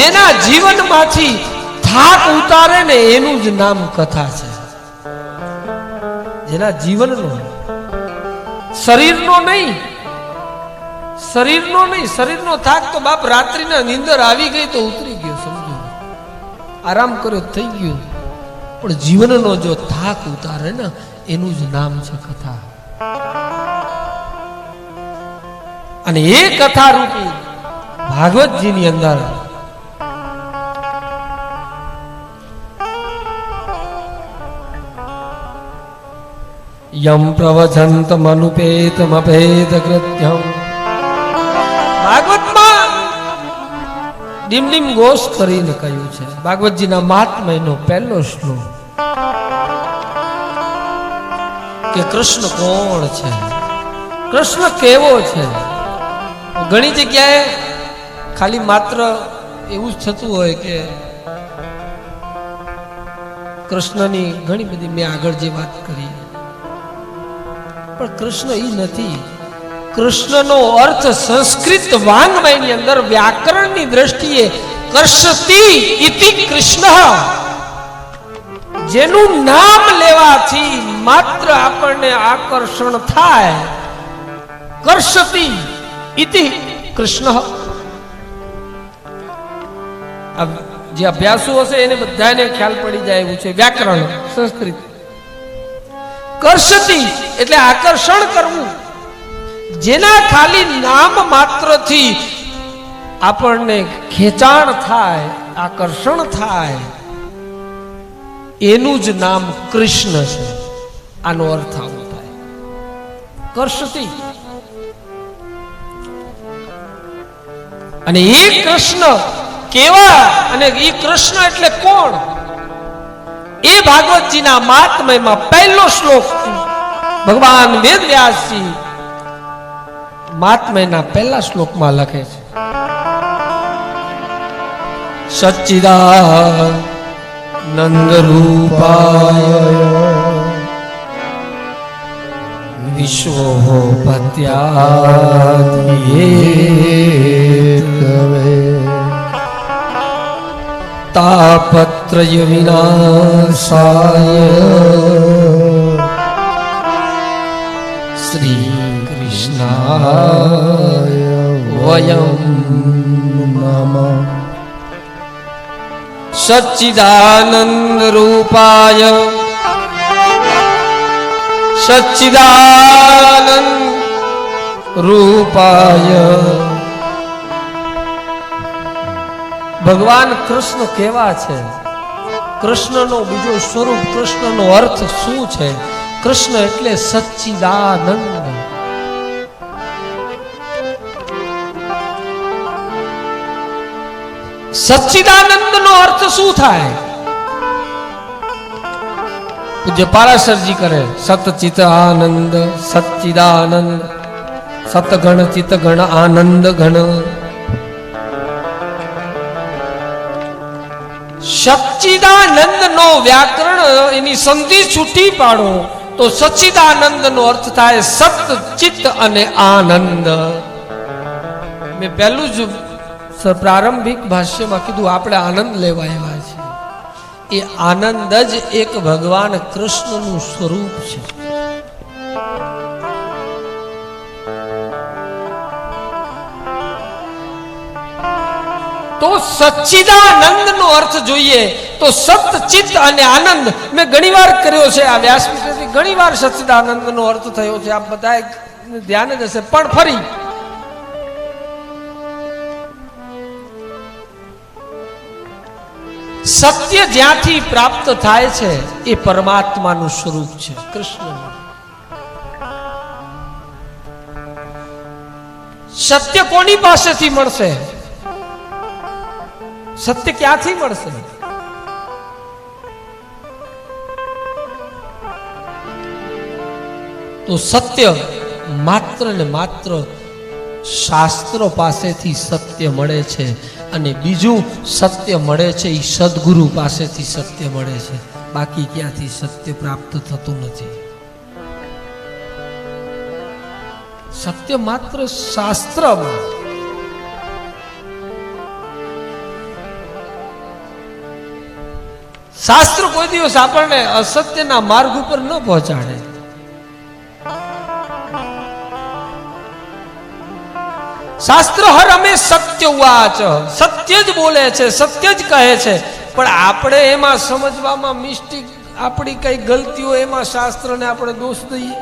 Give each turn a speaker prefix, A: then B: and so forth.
A: જેના જીવનમાંથી થાક ઉતારે ને એનું જ નામ કથા છે. જેના જીવનનો શરીરનો નહીં. શરીરનો નહીં. શરીરનો થાક તો બાપ રાત્રિના નીંદર આવી ગઈ તો ઉતરી ગયો, સમજો. આરામ કર્યો, થઈ ગયો. પણ જીવનનો જો થાક ઉતારે ને, એનું જ નામ છે કથા. અને એ કથા રૂપી ભાગવતજીની અંદર યમ પ્રવચંત મનુપેત મભેદ કૃત્યમ ભાગવતમાં ડીમ ડીમ ઘોષ કરીને કહ્યું છે ભાગવતજીના મહાત્મયનો પહેલો શ્લોક કે કૃષ્ણ કોણ છે કૃષ્ણ કેવો છે ઘણી જગ્યાએ ખાલી માત્ર એવું જ થતું હોય કે કૃષ્ણની ઘણી બધી મેં આગળ જે વાત કરી પણ કૃષ્ણ એ નથી. કૃષ્ણનો અર્થ સંસ્કૃત વાંગ્મયની અંદર વ્યાકરણની દ્રષ્ટિએ કર્ષતી ઇતિ કૃષ્ણ. જેનું નામ લેવાથી માત્ર આપણને આકર્ષણ થાય. કર્ષતી ઇતિ કૃષ્ણ. જે અભ્યાસુ હશે એને બધાને ખ્યાલ પડી જાય એવું છે. વ્યાકરણ, સંસ્કૃત. કર્ષતી એટલે આકર્ષણ કરવું. જેના ખાલી નામ માત્રથી આપણને ખેંચાણ થાય, આકર્ષણ થાય, એનું જ નામ કૃષ્ણ છે. આનો અર્થ આવો થાય. કર્ષતી. અને એ કૃષ્ણ કેવા? અને એ કૃષ્ણ એટલે કોણ? એ ભાગવતજીના મહાત્મયમાં પહેલો શ્લોક ભગવાન વેદવ્યાસજી મહાત્મયના પહેલા શ્લોકમાં લખે છે. સચ્ચિદા નંદ રૂપાય વિશ્વોપત્યાદિએ તાપત્રય વિનાશાય શ્રી કૃષ્ણાય વયમ નમ સચ્ચિદાનંદ રૂપાય સચ્ચિદાનંદ રૂપાય ભગવાન કૃષ્ણ કેવા છે? કૃષ્ણનો બીજો સ્વરૂપ, કૃષ્ણનો અર્થ શું છે? કૃષ્ણ એટલે સચ્ચિદાનંદ. સચ્ચિદાનંદ નો અર્થ શું થાય? પૂજ્ય પારાશરજી કરે સતચિત આનંદ સચ્ચિદાનંદ, સતગણ ચિત ગણ આનંદ ગણ. સચ્ચિદાનંદ નો વ્યાકરણ એની સંધિ છૂટી પાડો, તો સચ્ચિદાનંદ નો અર્થ થાય સત ચિત્ત અને આનંદ. મેં પહેલું જ પ્રારંભિક ભાષ્યમાં કીધું, આપણે આનંદ લેવા આવ્યા છીએ. એ આનંદ જ એક ભગવાન કૃષ્ણનું સ્વરૂપ છે. તો સચ્ચિદાનંદ નો અર્થ જોઈએ તો સત, ચિત્ત અને આનંદ મેં ઘણીવાર કર્યો છે આ વ્યાસપીઠેથી. ઘણીવાર સચ્ચિદાનંદ નો અર્થ થયો છે. આપ બધા ધ્યાન જ હશે. પણ ફરી. સત્ય જ્યાંથી પ્રાપ્ત થાય છે, એ પરમાત્માનું સ્વરૂપ છે. કૃષ્ણનું સત્ય કોની પાસેથી મળશે? સત્ય ક્યાંથી મળશે? તો સત્ય માત્ર ને માત્ર શાસ્ત્રો પાસેથી સત્ય મળે છે અને બીજું સત્ય મળે છે એ સદગુરુ પાસેથી સત્ય મળે છે. બાકી ક્યાંથી સત્ય પ્રાપ્ત થતું નથી? સત્ય માત્ર શાસ્ત્રમાં. શાસ્ત્ર કોઈ દિવસ આપણને અસત્યના માર્ગ ઉપર ન પહોંચાડે. શાસ્ત્ર હર અમે સત્ય વાચ સત્ય જ બોલે છે, સત્ય જ કહે છે. પણ આપણે એમાં સમજવામાં મિસ્ટેક, આપણી કઈ ગલતીઓ એમાં શાસ્ત્રને આપણે દોષ દઈએ.